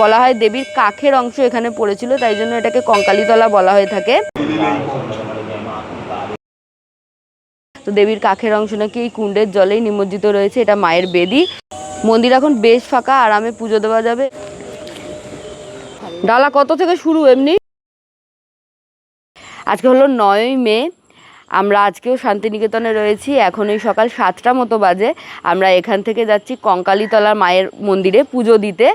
বলা হয় দেবীর কাখের অংশ এখানে পড়েছিল, তাই জন্য এটাকে কঙ্কালীতলা বলা হয়ে থাকে। তো দেবীর কাখের অংশ নাকি এই কুণ্ডের জলেই নিমজ্জিত রয়েছে, এটা মায়ের বেদি। মন্দির এখন বেশ ফাঁকা, আরামে পুজো দেওয়া যাবে। ডালা কত থেকে শুরু এমনি? আজকে হলো নয়ই মে আমরা আজকেও শান্তিনিকেতনে রয়েছি, এখন এই সকাল সাতটা মতো বাজে। আমরা এখান থেকে যাচ্ছি কঙ্কালীতলা মায়ের মন্দিরে পুজো দিতে।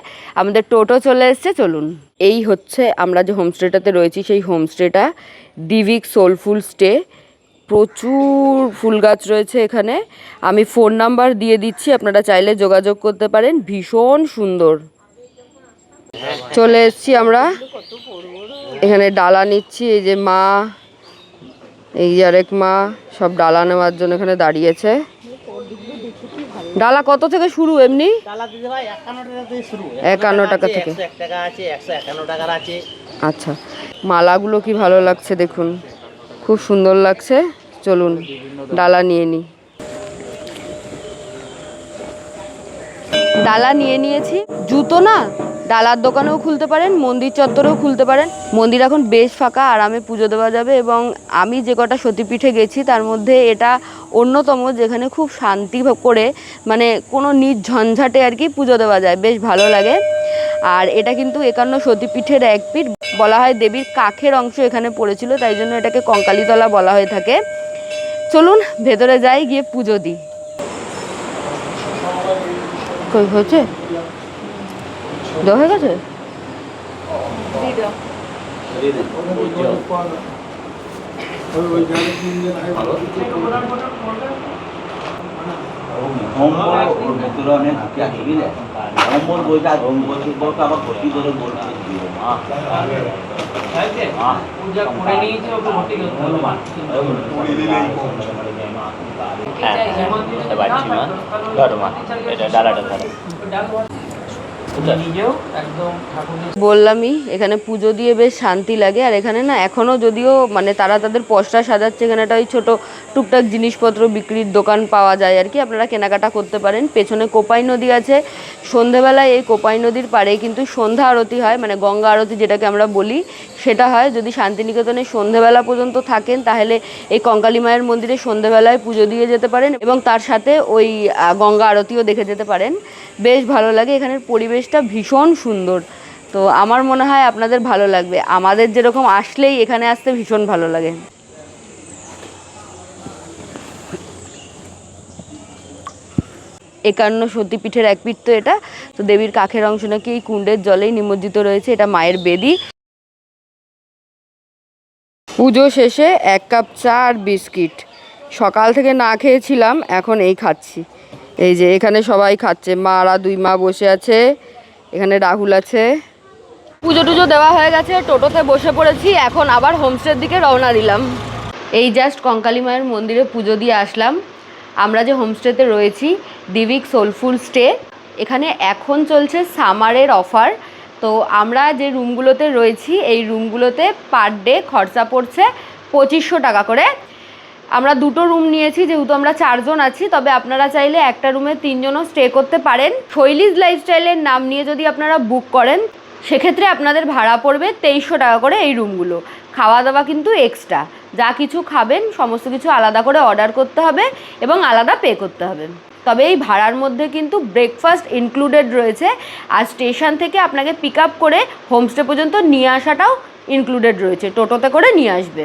আমাদের টোটো চলে এসছে, চলুন। এই হচ্ছে আমরা যে হোমস্টেটাতে রয়েছি, সেই হোমস্টেটা ডিভিক সোলফুল স্টে। প্রচুর ফুল গাছ রয়েছে এখানে। আমি ফোন নাম্বার দিয়ে দিচ্ছি, আপনারা চাইলে যোগাযোগ করতে পারেন, ভীষণ সুন্দর। চলে এসছি আমরা। এখানে ডালা নিচ্ছি, এই যে মা এই যে আরেক মা সব ডালা নেওয়ার জন্য এখানে দাঁড়িয়েছে। ডালা কত থেকে শুরু এমনি? একান্ন টাকা থেকে আচ্ছা মালাগুলো কি ভালো লাগছে দেখুন। খুব সুন্দর লাগছে। চলুন ডালা নিয়ে নিই ডালা নিয়ে নিয়েছি। জুতো না? ডালার দোকানেও খুলতে পারেন, মন্দির চত্বরেও খুলতে পারেন। মন্দির এখন বেশ ফাঁকা, আরামে পুজো দেওয়া যাবে এবং আমি যে কটা সতীপীঠে গেছি তার মধ্যে এটা অন্যতম যেখানে খুব শান্তি করে মানে কোনো নিজ ঝঞ্ঝাটে আর কি পুজো দেওয়া যায়। বেশ ভালো লাগে। আর এটা কিন্তু একান্ন সতীপীঠের এক পীঠ। বলা হয় দেবীর কাখের অংশ এখানে পড়েছিল, তাই জন্য এটাকে কঙ্কালীতলা বলা হয়ে থাকে। চলুন, ভেতরে যাই, গিয়ে পুজো দিই। কই, হয়েছে? দেওয়া হয়ে গেছে? নম্বর ওর ভেতরে বললামই, এখানে পুজো দিয়ে বেশ শান্তি লাগে, আর এখানে না এখনও যদিও মানে তারা তাদের পশরা সাজাচ্ছে, এখানে একটা ওই ছোটো টুকটাক জিনিসপত্র বিক্রির দোকান পাওয়া যায় আর কি, আপনারা কেনাকাটা করতে পারেন। পেছনে কোপাই নদী আছে, সন্ধেবেলায় এই কোপাই নদীর পাড়ে কিন্তু সন্ধ্যা আরতি হয় মানে গঙ্গা আরতি যেটাকে আমরা বলি, সেটা হয়। যদি শান্তিনিকেতনে সন্ধেবেলা পর্যন্ত থাকেন, তাহলে এই কঙ্কালী মায়ের মন্দিরে সন্ধেবেলায় পুজো দিয়ে যেতে পারেন এবং তার সাথে ওই গঙ্গা আরতিও দেখে যেতে পারেন। বেশ ভালো লাগে, এখানের পরিবেশটা ভীষণ সুন্দর। তো আমার মনে হয় আপনাদের ভালো লাগবে। আমাদের যেরকম আসলেই এখানে আসতে ভীষণ ভালো লাগে। একান্ন সতীপীঠের এক পীঠ তো এটা। তো দেবীর কাখের অংশ নাকি এই কুণ্ডের জলেই নিমজ্জিত রয়েছে। এটা মায়ের বেদি। পুজো শেষে এক কাপ চা আর বিস্কিট। সকাল থেকে না খেয়েছিলাম, এখন এই খাচ্ছি। এই যে এখানে সবাই খাচ্ছে। মারা দুই মা বসে আছে। এখানে রাহুল আছে। পুজো টুজো দেওয়া হয়ে গেছে, টোটোতে বসে পড়েছি, এখন আবার হোমস্টের দিকে রওনা দিলাম। এই জাস্ট কঙ্কালী মায়ের মন্দিরে পুজো দিয়ে আসলাম। আমরা যে হোমস্টেতে রয়েছি, দিবিক সোলফুল স্টে, এখানে এখন চলছে সামারের অফার। তো আমরা যে রুমগুলোতে রয়েছি, এই রুমগুলোতে পার ডে খরচা পড়ছে পঁচিশশো টাকা করে। আমরা দুটো রুম নিয়েছি, যেহেতু আমরা চারজন আছি, তবে আপনারা চাইলে একটা রুমে তিনজনও স্টে করতে পারেন। শৈলীজ লাইফস্টাইলের নাম নিয়ে যদি আপনারা বুক করেন, সেক্ষেত্রে আপনাদের ভাড়া পড়বে তেইশশো টাকা করে এই রুমগুলো খাওয়া দাওয়া কিন্তু এক্সট্রা যা কিছু খাবেন, সমস্ত কিছু আলাদা করে অর্ডার করতে হবে এবং আলাদা পে করতে হবে। তবে এই ভাড়ার মধ্যে কিন্তু ব্রেকফাস্ট ইনক্লুডেড রয়েছে। আর স্টেশন থেকে আপনাকে পিক আপ করে হোমস্টে পর্যন্ত নিয়ে আসাটাও ইনক্লুডেড রয়েছে। টোটোতে করে নিয়ে আসবে।